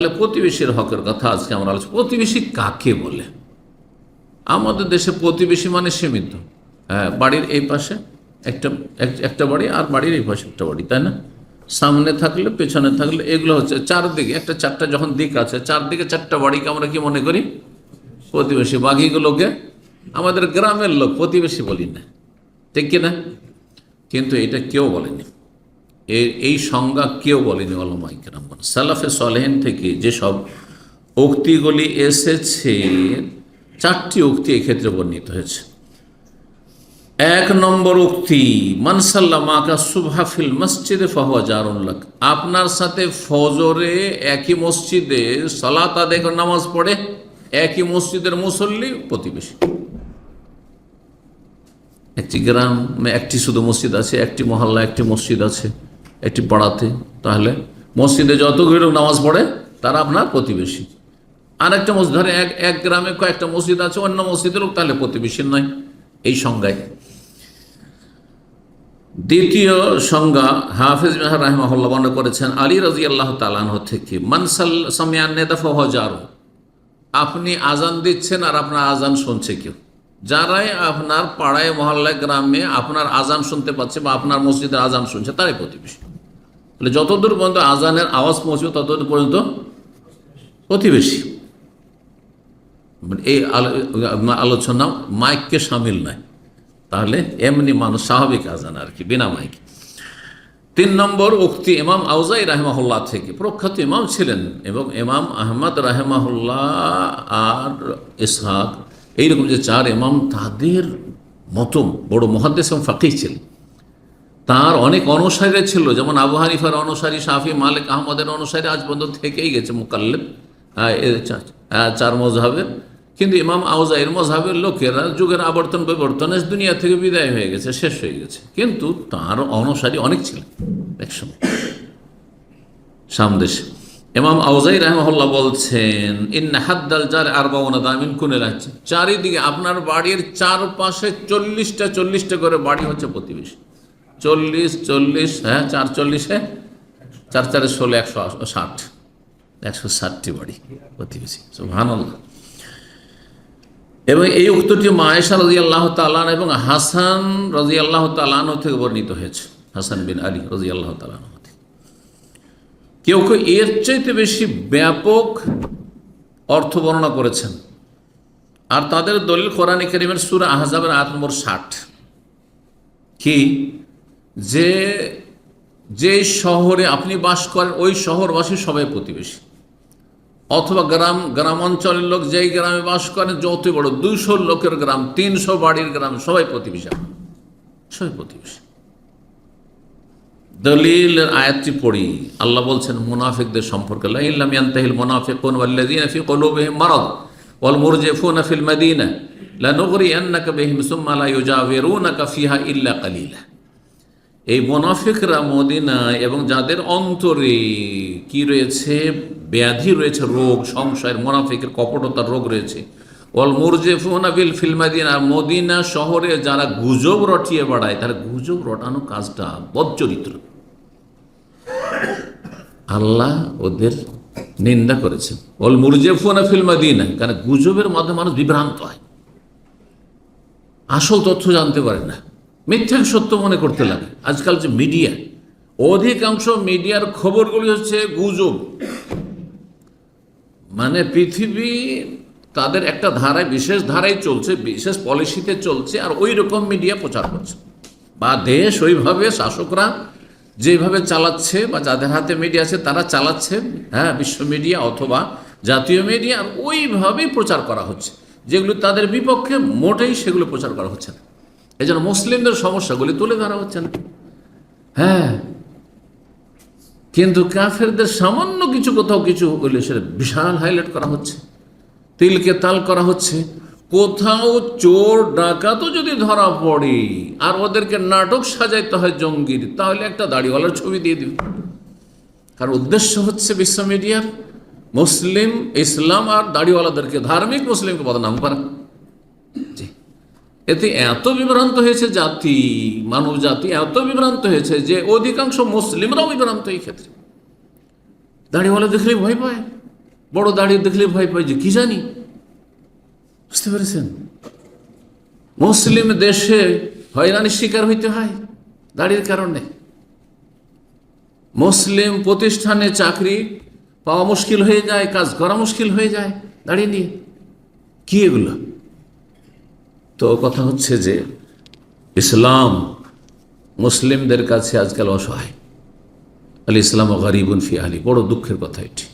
তাহলে প্রতিবেশীর হকের কথা আজকে আমরা আলোচনা প্রতিবেশী কাকে বলে? আমাদের দেশে প্রতিবেশী মানে সীমিত। হ্যাঁ বাড়ির এই পাশে একটা একটা বাড়ি আর বাড়ির এই পাশে একটা বাড়ি, তাই না? সামনে থাকলে, পেছনে থাকলে, এগুলো হচ্ছে চারদিকে। একটা চারটা যখন দিক আছে, চারদিকে চারটা বাড়িকে আমরা কি মনে করি? প্রতিবেশী। বাকিগুলোকে আমাদের গ্রামের লোক প্রতিবেশী বলি না। ঠিক কিনা? কিন্তু এটা কেউ বলেনি। এর এই সংজ্ঞা কেউ বলেনি অলমাইকেরাম সালাফে সলেহেন থেকে যেসব উক্তিগুলি এসেছে, চারটি উক্তি এক্ষেত্রে বর্ণিত হয়েছে। এক নম্বর উক্তি মানসাল্লা মাকা সুবহাফিল মসজিদে ফাহুয়া জারুল্লাহ আপনার সাথে ফজরে একই মসজিদে সালাত আদায় নামাজ পড়ে, একই মসজিদের মুসল্লি প্রতিবেশী। একটি গ্রামে, একটি শুধু মসজিদ আছে, একটি মহল্লা, একটি মসজিদ আছে। একটি পাড়াতে, তাহলে মসজিদে যত লোক নামাজ পড়ে, তারা আপনার প্রতিবেশী। আর একটা মসজিদ ধরে এক এক গ্রামে কয়েকটা মসজিদ আছে, অন্য মসজিদের লোক তাহলে প্রতিবেশী নয়, এই সংজ্ঞায়। দ্বিতীয় সংজ্ঞা হাফিজ মেহর রাহমাহুল্লাহ বর্ণনা করেছেন, আলী রাজি আল্লাহ তালাহ থেকে মানসাল সামিয়ান নেতা ফহজারু আপনি আজান দিচ্ছেন আর আপনার আজান শুনছে কেউ। যারাই আপনার পাড়ায়, মহল্লায়, গ্রামে আপনার আজান শুনতে পাচ্ছে বা আপনার মসজিদের আজান শুনছে, তারাই প্রতিবেশী। তাহলে যতদূর পর্যন্ত আজানের আওয়াজ পৌঁছবে, ততদূর পর্যন্ত প্রতিবেশী। এই আলোচনা মাইককে সামিল নয়। তাহলে এমনি মানুষ স্বাভাবিক আজান আর কি, বিনা মাইক। তিন নম্বর, উক্তি ইমাম আউজাই রাহেমাহুল্লাহ থেকে। প্রখ্যাত ইমাম ছিলেন এবং ইমাম আহমদ রাহেমাহুল্লাহ আর ইসহাক এইরকম যে চার এমাম তাদের মতো বড় মহাদ্দেশ এবং ফাঁকি ছিলেন। তার অনেক অনুসারী ছিল যেমন আবু হানিফার অনুসারী শাফি মালিক আহমদের অনুসারী আজ পর্যন্ত থেকেই গেছে মুকাল্লেব। চা- আহ, চার মজহাবের। কিন্তু ইমাম আউজাইর মজহাবের লোকেরা যুগের আবর্তন বিবর্তনে দুনিয়া থেকে বিদায় হয়ে গেছে শেষ হয়ে গেছে। কিন্তু তার অনুসারী অনেক ছিলেন একসময়। সামদেশে। ইমাম আউজাই রহমহল্লা বলছেন ইন হাদ্দাল চার আর বাউনা দামিন কুনে রাখছে চারিদিকে আপনার বাড়ির চারপাশে চল্লিশটা চল্লিশটা করে বাড়ি হচ্ছে প্রতিবেশী। চল্লিশ চল্লিশ হ্যাঁ চার চল্লিশে, চার চারে ষোলো, একশো ষাট, একশো ষাটটি বাড়ি প্রতিবেশী। ভানল্লাহ এবং এই উক্তটি মায়েশা রাজি আল্লাহ তালান এবং হাসান রাজি আল্লাহ তালান থেকে বর্ণিত হয়েছে। হাসান বিন আলী রাজি আল্লাহ তালান কেউ কেউ এর চাইতে বেশি ব্যাপক অর্থ বর্ণনা করেছেন। আর তাদের দলিল কোরআন করিমের সুরা আহজাবের আট নম্বর ষাট। কি? যে যে শহরে আপনি বাস করেন, ওই শহরবাসী সবাই প্রতিবেশী। অথবা গ্রাম গ্রাম অঞ্চলের লোক যেই গ্রামে বাস করেন যত বড় দুইশো লোকের গ্রাম, তিনশো বাড়ির গ্রাম, সবাই প্রতিবেশী। সবাই প্রতিবেশী। দলিলের আয়াতটি পড়ি। আল্লাহ বলছেন, মুনাফিকদের সম্পর্কে, লা ইল্লাম ইয়ান্তাহিল ওয়াল মাদিনা কালিলা। এই মোনাফিকরা মদিনায় এবং যাদের অন্তরে কি রয়েছে? ব্যাধি রয়েছে, রোগ, সংশয়ের, মোনাফিকের কপটতার রোগ রয়েছে। অল মুরজেফুনা বিল ফিল্মাদিন মদিনা শহরে যারা গুজব রটিয়ে বেড়ায়, তার গুজব রটানো কাজটা বদচরিত্র। আল্লাহ ওদের নিন্দা করেছেন অল মুরজেফুনা ফিল্মাদিনা কারণ গুজবের মাধ্যমে মানুষ বিভ্রান্ত হয়। আসল তথ্য জানতে পারে না। মিথ্যাকে সত্য মনে করতে লাগে। আজকাল যে মিডিয়া, অধিকাংশ মিডিয়ার খবরগুলি হচ্ছে গুজব। মানে পৃথিবী তাদের একটা ধারায়, বিশেষ ধারায় চলছে, বিশেষ পলিসিতে চলছে, আর ওই রকম মিডিয়া প্রচার করছে। বা দেশ ওইভাবে শাসকরা যেভাবে চালাচ্ছে, বা যাদের হাতে মিডিয়া আছে তারা চালাচ্ছে হ্যাঁ বিশ্ব মিডিয়া অথবা জাতীয় মিডিয়া, আর ওইভাবেই প্রচার করা হচ্ছে। যেগুলো তাদের বিপক্ষে মোটেই সেগুলো প্রচার করা হচ্ছে না। এই জন্য মুসলিমদের সমস্যাগুলি তুলে ধরা হচ্ছে না। হ্যাঁ কিন্তু কাফেরদের সামান্য কিছু কোথাও কিছু হলে সেটা বিশাল হাইলাইট করা হচ্ছে। তিলকে তাল করা হচ্ছে। কোথাও চোর, ডাকাতও যদি ধরা পড়ে, আর ওদেরকে নাটক সাজাইতে হয় জঙ্গির, তাহলে একটা দাড়িওয়ালার ছবি দিয়ে দিবে। কারণ উদ্দেশ্য হচ্ছে বিশ্ব মিডিয়ার মুসলিম, ইসলাম আর দাড়িওয়ালাদেরকে, ধার্মিক মুসলিমকে বদনাম করা। এতে এত বিভ্রান্ত হয়েছে জাতি, মানব জাতি এত বিভ্রান্ত হয়েছে যে অধিকাংশ মুসলিমরাও বিভ্রান্ত এই ক্ষেত্রে। দাড়িওয়ালা দেখলেই ভয় পায়। বড় দাঁড়িয়ে দেখলে ভয় পাই যে কি জানি? বুঝতে পেরেছেন? মুসলিম দেশে হয়রানির শিকার হইতে হয় দাড়ির কারণে। মুসলিম প্রতিষ্ঠানে চাকরি পাওয়া মুশকিল হয়ে যায়, কাজ করা মুশকিল হয়ে যায় দাঁড়িয়ে নিয়ে। কি এগুলো? তো কথা হচ্ছে যে ইসলাম মুসলিমদের কাছে আজকাল অসহায়। আল ইসলাম গরিবুন ফি আলী বড় দুঃখের কথা এটি।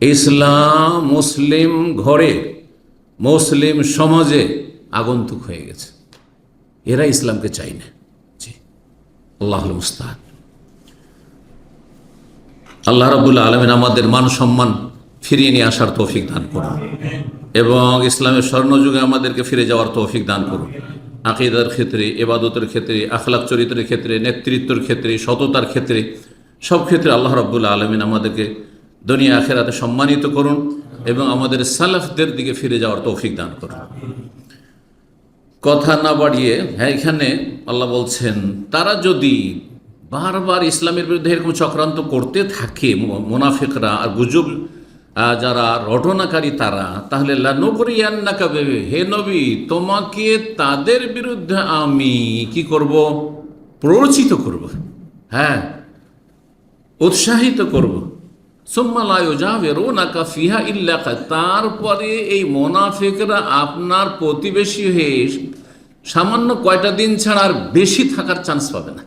ইসলাম মুসলিম ঘরে, মুসলিম সমাজে আগন্তুক হয়ে গেছে। এরা ইসলামকে চাই না। আল্লাহ মুস্তাহ আল্লাহ রাবুল্লাহ আলমিন আমাদের মান সম্মান ফিরিয়ে নিয়ে আসার তৌফিক দান করুন। এবং ইসলামের স্বর্ণযুগে আমাদেরকে ফিরে যাওয়ার তৌফিক দান করুন। আকিদার ক্ষেত্রে এবাদতের ক্ষেত্রে, আখলাক চরিত্রের ক্ষেত্রে, নেতৃত্বের ক্ষেত্রে, সততার ক্ষেত্রে, সব ক্ষেত্রে আল্লাহ রাবুল্লাহ আলমিন আমাদেরকে দুনিয়া আখেরাতে সম্মানিত করুন এবং আমাদের সালাফদের দিকে ফিরে যাওয়ার তৌফিক দান করুন। কথা না বাড়িয়ে হ্যাঁ এখানে আল্লাহ বলছেন, তারা যদি বারবার ইসলামের বিরুদ্ধে এরকম চক্রান্ত করতে থাকে মোনাফিকরা আর গুজব যারা রটনাকারী তারা, তাহলে হে নবী, তোমাকে তাদের বিরুদ্ধে আমি কি করব? প্ররোচিত করব। হ্যাঁ উৎসাহিত করব। তারপরে এই মোনাফেকরা আপনার প্রতিবেশী হয়ে সামান্য কয়টা দিন ছাড়া আর বেশি থাকার চান্স পাবে না।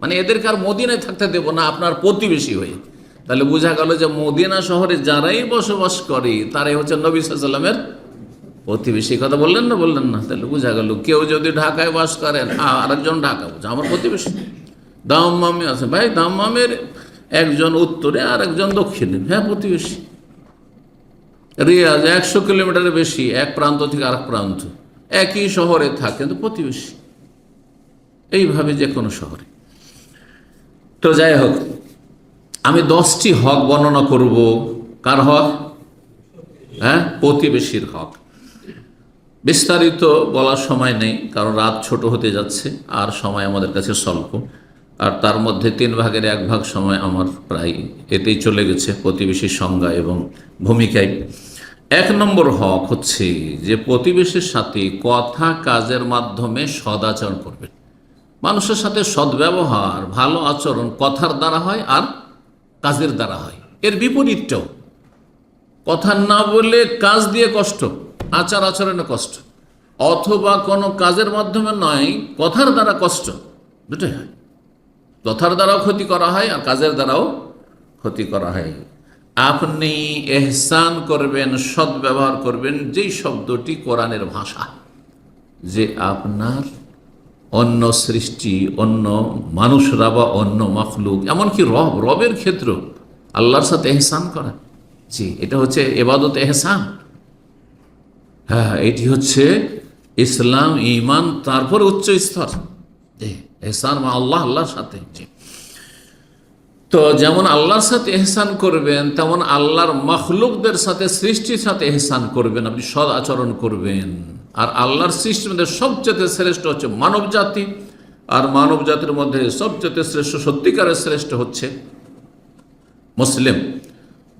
মানে এদেরকে আর মদিনায় থাকতে দেব না আপনার প্রতিবেশী হয়ে। তাহলে বোঝা গেল যে মদিনা শহরে যারাই বসবাস করে, তারাই হচ্ছে নবী সাল্লামের প্রতিবেশী। কথা বললেন না বললেন না? তাহলে বোঝা গেল কেউ যদি ঢাকায় বাস করেন, আরেকজন ঢাকা বলছে আমার প্রতিবেশী। দাম্মামে আছে। ভাই, দাম্মামের একজন উত্তরে আর একজন দক্ষিণে হ্যাঁ প্রতিবেশী। রিয়াজ একশো কিলোমিটারের বেশি, এক প্রান্ত থেকে আরেক প্রান্ত। একই শহরে থাকে, কিন্তু প্রতিবেশী। এইভাবে যে কোনো শহরে। তো যাই হোক, আমি দশটি হক বর্ণনা করব। কার হক? হ্যাঁ প্রতিবেশীর হক। বিস্তারিত বলার সময় নেই, কারণ রাত ছোট হতে যাচ্ছে, আর সময় আমাদের কাছে স্বল্প। আর তার মধ্যে তিন ভাগের এক ভাগ সময় আমার প্রায় এতেই চলে গেছে প্রতিবেশীর সংজ্ঞা এবং ভূমিকায়। এক নম্বর হক হচ্ছে যে প্রতিবেশীর সাথে কথা কাজের মাধ্যমে সদাচরণ করবেন মানুষের সাথে সদ্ব্যবহার, ভালো আচরণ কথার দ্বারা হয় আর কাজের দ্বারা হয়। এর বিপরীতটাও। কথা না বলে কাজ দিয়ে কষ্ট, আচার আচরণে কষ্ট, অথবা কোনো কাজের মাধ্যমে নয়, কথার দ্বারা কষ্ট, দুটোই হয়। কথার দ্বারাও ক্ষতি করা হয় আর কাজের দ্বারাও ক্ষতি করা হয়। আপনি এহসান করবেন, সদ্ব্যবহার করবেন যেই শব্দটি কোরআনের ভাষা। যে আপনার অন্য সৃষ্টি, অন্য মানুষরা বা অন্য মখলুক, এমনকি রব, রবের ক্ষেত্র আল্লাহর সাথে এহসান করা। জি, এটা হচ্ছে এবাদত এহসান। হ্যাঁ এটি হচ্ছে ইসলাম ইমান তারপর উচ্চ স্তর। এহসান মা আল্লাহ, আল্লাহর সাথে। তো যেমন আল্লাহর সাথে এহসান করবেন, তেমন আল্লাহর মখলুকদের সাথে, সৃষ্টির সাথে এহসান করবেন, আপনি সদ আচরণ করবেন। আর আল্লাহর সৃষ্টির মধ্যে সবচেয়ে শ্রেষ্ঠ হচ্ছে মানব জাতি আর মানব জাতির মধ্যে সবচেয়ে শ্রেষ্ঠ, সত্যিকারের শ্রেষ্ঠ হচ্ছে মুসলিম।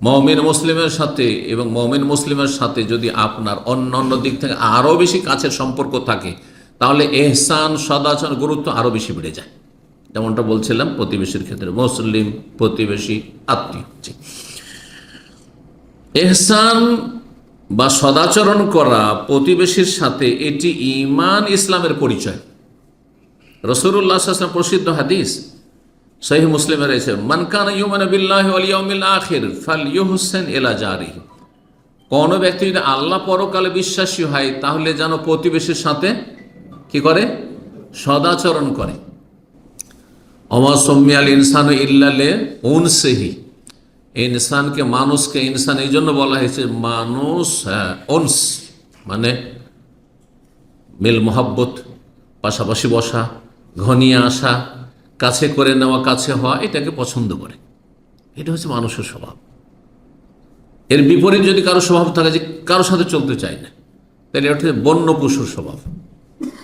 মমিন মুসলিমের সাথে এবং মমিন মুসলিমের সাথে যদি আপনার অন্য অন্য দিক থেকে আরও বেশি কাছের সম্পর্ক থাকে তাহলে এহসান সদাচরণ গুরুত্ব আরও বেশি বেড়ে যায়। যেমনটা বলছিলাম, প্রতিবেশীর ক্ষেত্রে মুসলিম, প্রতিবেশী, আত্মীয়। এহসান বা সদাচরণ করা প্রতিবেশীর সাথে এটি ইমান ইসলামের পরিচয়। আসলাম প্রসিদ্ধ হাদিস সহি মুসলিমে রয়েছে মানকান এলা কোন ব্যক্তি যদি আল্লাহ পরকালে বিশ্বাসী হয়, তাহলে যেন প্রতিবেশীর সাথে কি করে? সদাচরণ করে। অমাসম্মিয়াল ইনসান ইল্লালে উনসেহি। ইনসানকে মানুষকে, ইনসান এই জন্য বলা হয়েছে মানুষ অনস মানে মিল মোহাব্বত, পাশাপাশি বসা, ঘনিয়ে আসা, কাছে করে নেওয়া, কাছে হওয়া, এটাকে পছন্দ করে। এটা হচ্ছে মানুষের স্বভাব। এর বিপরীত যদি কারও স্বভাব থাকে যে কারোর সাথে চলতে চায় না, তাহলে এটা হচ্ছে বন্য পশুর স্বভাব।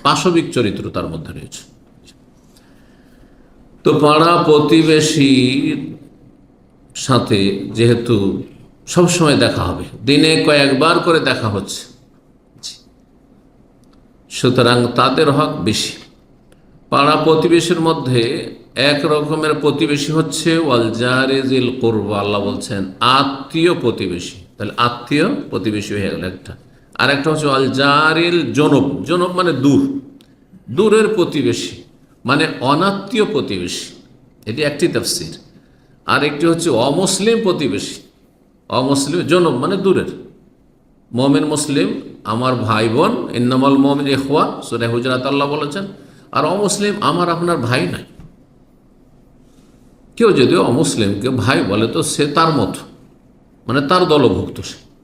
পাশবিক চরিত্র তার মধ্যে রয়েছে। তো পাড়া প্রতিবেশীর সাথে যেহেতু সবসময় দেখা হবে, দিনে কয়েকবার করে দেখা হচ্ছে। সুতরাং তাদের হক বেশি। পাড়া প্রতিবেশীর মধ্যে এক রকমের প্রতিবেশী হচ্ছে ওয়ালজারেজিল করবা, আল্লাহ বলছেন, আত্মীয় প্রতিবেশী। তাহলে আত্মীয় প্রতিবেশী হয়ে গেল একটা। আর একটা হচ্ছে অলজারিল জনব। জনব মানে দূর। দূরের প্রতিবেশী মানে অনাত্মীয় প্রতিবেশী। এটি একটি তফসির। আর একটি হচ্ছে অমুসলিম প্রতিবেশী। অমুসলিম, জনব মানে দূরের। মমিন মুসলিম, আমার ভাই বোন ইন্নামল মমিন এখোয়া সুরে হুজরাত আল্লাহ বলেছেন। আর অমুসলিম, আমার আপনার ভাই নাই। কেউ যদি অমুসলিমকে ভাই বলে, তো সে তার মতো মানে তার দলভুক্ত সে।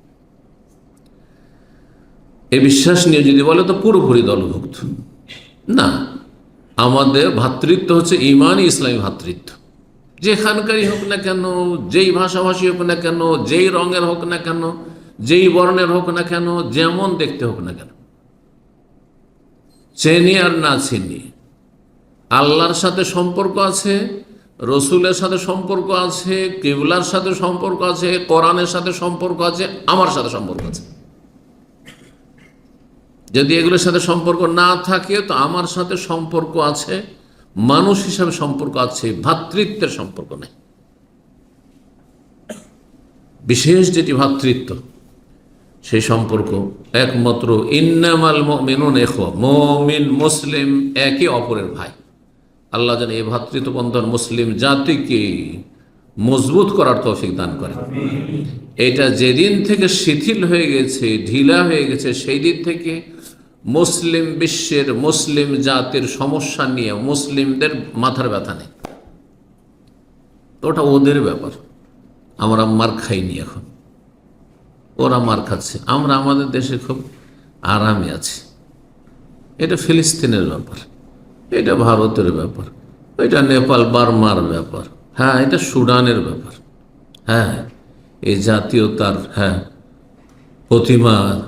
এ বিশ্বাস নিয়ে যদি বলে, তো পুরোপুরি দলভুক্ত। না। আমাদের ভ্রাতৃত্ব হচ্ছে ইমানই ইসলামী ভাতৃত্ব। যেখানকারই হোক না কেন, যেই ভাষাভাষী হোক না কেন, যেই রঙের হোক না কেন, যেই বর্ণের হোক না কেন, যেমন দেখতে হোক না কেন। চেনি আর না চিনি। আল্লাহর সাথে সম্পর্ক আছে, রসুলের সাথে সম্পর্ক আছে, কেবলার সাথে সম্পর্ক আছে, কোরআনের সাথে সম্পর্ক আছে, আমার সাথে সম্পর্ক আছে। যদি এগুলোর সাথে সম্পর্ক না থাকে তো আমার সাথে সম্পর্ক আছে মানুষ হিসাবে সম্পর্ক আছে ভ্রাতৃত্বের সম্পর্ক নেই। বিশেষ যেটি ভ্রাতৃত্ব সেই সম্পর্ক একমাত্র ইন্নামাল মেনুন এখ মমিন মুসলিম একে অপরের ভাই। আল্লাহ যেন এই ভ্রাতৃত্ব বন্ধন মুসলিম জাতিকে মজবুত করার তৌফিক দান করেন। এটা যেদিন থেকে শিথিল হয়ে গেছে ঢিলা হয়ে গেছে সেই দিন থেকে মুসলিম বিশ্বের মুসলিম জাতির সমস্যা নিয়ে মুসলিমদের মাথার ব্যথা নেই। ওটা ওদের ব্যাপার। আমরা মার খাইনি এখন। ওরা মার খাচ্ছে। আমরা আমাদের দেশে খুব আরামে আছি। এটা ফিলিস্তিনের ব্যাপার। এটা ভারতের ব্যাপার। এটা নেপাল, বার্মার ব্যাপার। হ্যাঁ এটা সুডানের ব্যাপার। হ্যাঁ এই জাতীয়তার হ্যাঁ প্রতিমা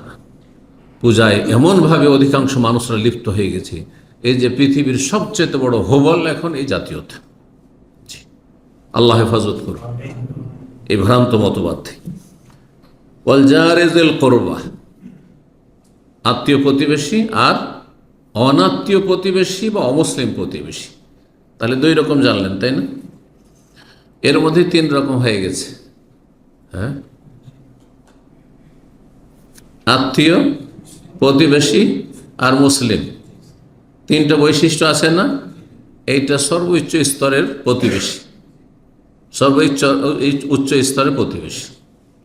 পূজায় এমনভাবে অধিকাংশ মানুষরা লিপ্ত হয়ে গেছে। এই যে পৃথিবীর সবচেয়ে বড় হোবল এখন এই জাতীয়তা। আল্লাহ হেফাজত করুন। এই ভ্রান্ত মতবাদ থেকে। করবা। আত্মীয় প্রতিবেশী আর অনাত্মীয় প্রতিবেশী বা অমুসলিম প্রতিবেশী। তাহলে দুই রকম জানলেন, তাই না? এর মধ্যে তিন রকম হয়ে গেছে। হ্যাঁ? আত্মীয় প্রতিবেশী আর মুসলিম। তিনটা বৈশিষ্ট্য আছে না? এইটা সর্বোচ্চ স্তরের প্রতিবেশী। সর্বোচ্চ, উচ্চ স্তরের প্রতিবেশী।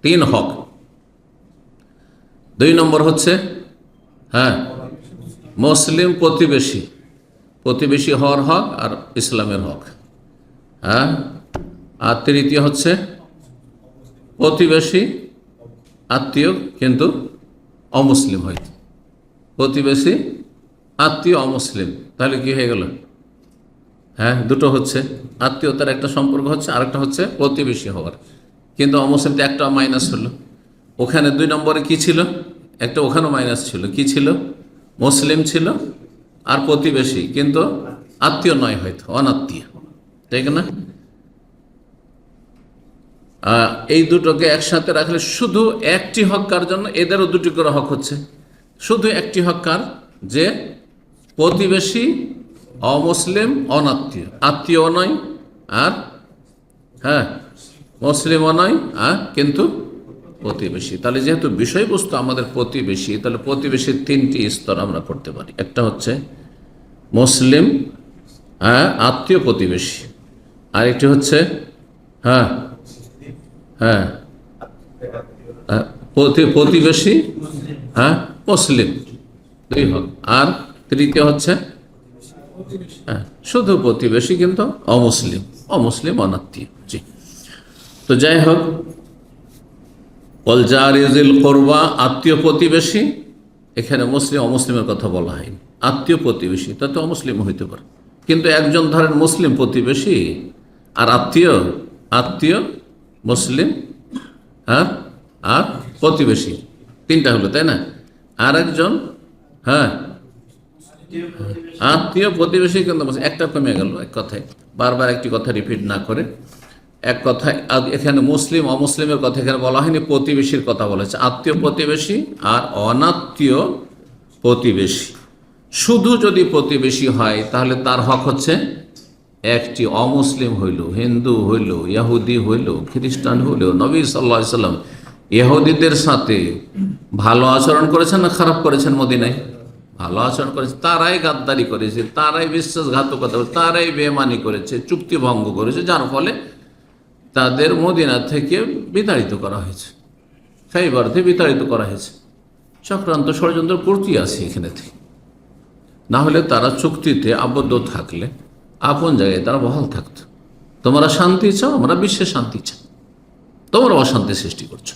তিন হক। দুই নম্বর হচ্ছে হ্যাঁ মুসলিম প্রতিবেশী। প্রতিবেশী হওয়ার হক আর ইসলামের হক। হ্যাঁ আর তৃতীয় হচ্ছে, প্রতিবেশী আত্মীয় কিন্তু অমুসলিম হয় প্রতিবেশী আত্মীয় অমুসলিম। তাহলে কি হয়ে গেল? হ্যাঁ দুটো হচ্ছে। আত্মীয়তার একটা সম্পর্ক হচ্ছে, আরেকটা হচ্ছে প্রতিবেশী হওয়ার। কিন্তু অমুসলিমটা একটা মাইনাস হলো। ওখানে দুই নম্বরে কি ছিল? একটা ওখানেও মাইনাস ছিল। কি ছিল? মুসলিম ছিল আর প্রতিবেশী। কিন্তু আত্মীয় নয় হয়তো, অনাত্মীয়। তাই না? এই দুটোকে একসাথে রাখলে শুধু একটি হক কার জন্য? এদেরও দুটি করে হক হচ্ছে। শুধু একটি হক কার? যে প্রতিবেশী অমুসলিম অনাত্মীয়। আত্মীয় নয় আর হ্যাঁ মুসলিমও নয় আর কিন্তু প্রতিবেশী। তাহলে যেহেতু বিষয়বস্তু আমাদের প্রতিবেশী তাহলে প্রতিবেশীর তিনটি স্তর আমরা করতে পারি। একটা হচ্ছে মুসলিম হ্যাঁ আত্মীয় প্রতিবেশী। আরেকটি হচ্ছে হ্যাঁ হ্যাঁ হ্যাঁ, প্রতি- প্রতিবেশী হ্যাঁ মুসলিম। দুই হোক। আর তৃতীয় হচ্ছে হ্যাঁ শুধু প্রতিবেশী কিন্তু অমুসলিম। অমুসলিম অনাত্মীয়। জি। তো যাই হোক অলজারিজিল করবা, আত্মীয় প্রতিবেশী, এখানে মুসলিম, অমুসলিমের কথা বলা হয়নি। আত্মীয় প্রতিবেশী, তাতে অমুসলিম হইতে পারে। কিন্তু একজন ধরেন মুসলিম প্রতিবেশী, আর আত্মীয় আত্মীয়, মুসলিম হ্যাঁ আর প্রতিবেশী। তিনটা হলো, তাই না? আর একজন হ্যাঁ। আত্মীয় প্রতিবেশী কিন্তু একটা কমে গেল এক কথায়। বারবার একটি কথা রিপিট না করে। এক কথায় এখানে মুসলিম, অমুসলিমের কথা এখানে বলা হয়নি, প্রতিবেশীর কথা বলেছে আত্মীয় প্রতিবেশী আর অনাত্মীয় প্রতিবেশী। শুধু যদি প্রতিবেশী হয়, তাহলে তার হক হচ্ছে একটি অমুসলিম হইল, হিন্দু হইল, ইহুদি হইল, খ্রিস্টান হইল, নবী সাল্লা সাল্লাম ইহুদিদের সাথে ভালো আচরণ করেছেন না খারাপ করেছেন মদিনায়? ভালো আচরণ করেছে। তারাই গাদ্দারি করেছে, তারাই বিশ্বাসঘাতকতা, তারাই বেমানি করেছে, চুক্তি ভঙ্গ করেছে, যার ফলে তাদের মদিনা থেকে বিতাড়িত করা হয়েছে। খাইবার থেকে বিতাড়িত করা হয়েছে। চক্রান্ত ষড়যন্ত্র করতেই আছে এখানে থেকে। না হলে তারা চুক্তিতে আবদ্ধ থাকলে আপন জায়গায় তারা বহাল থাকতো। তোমরা শান্তি চাও, আমরা বিশ্বে শান্তি চাই। তোমরা অশান্তি সৃষ্টি করছ।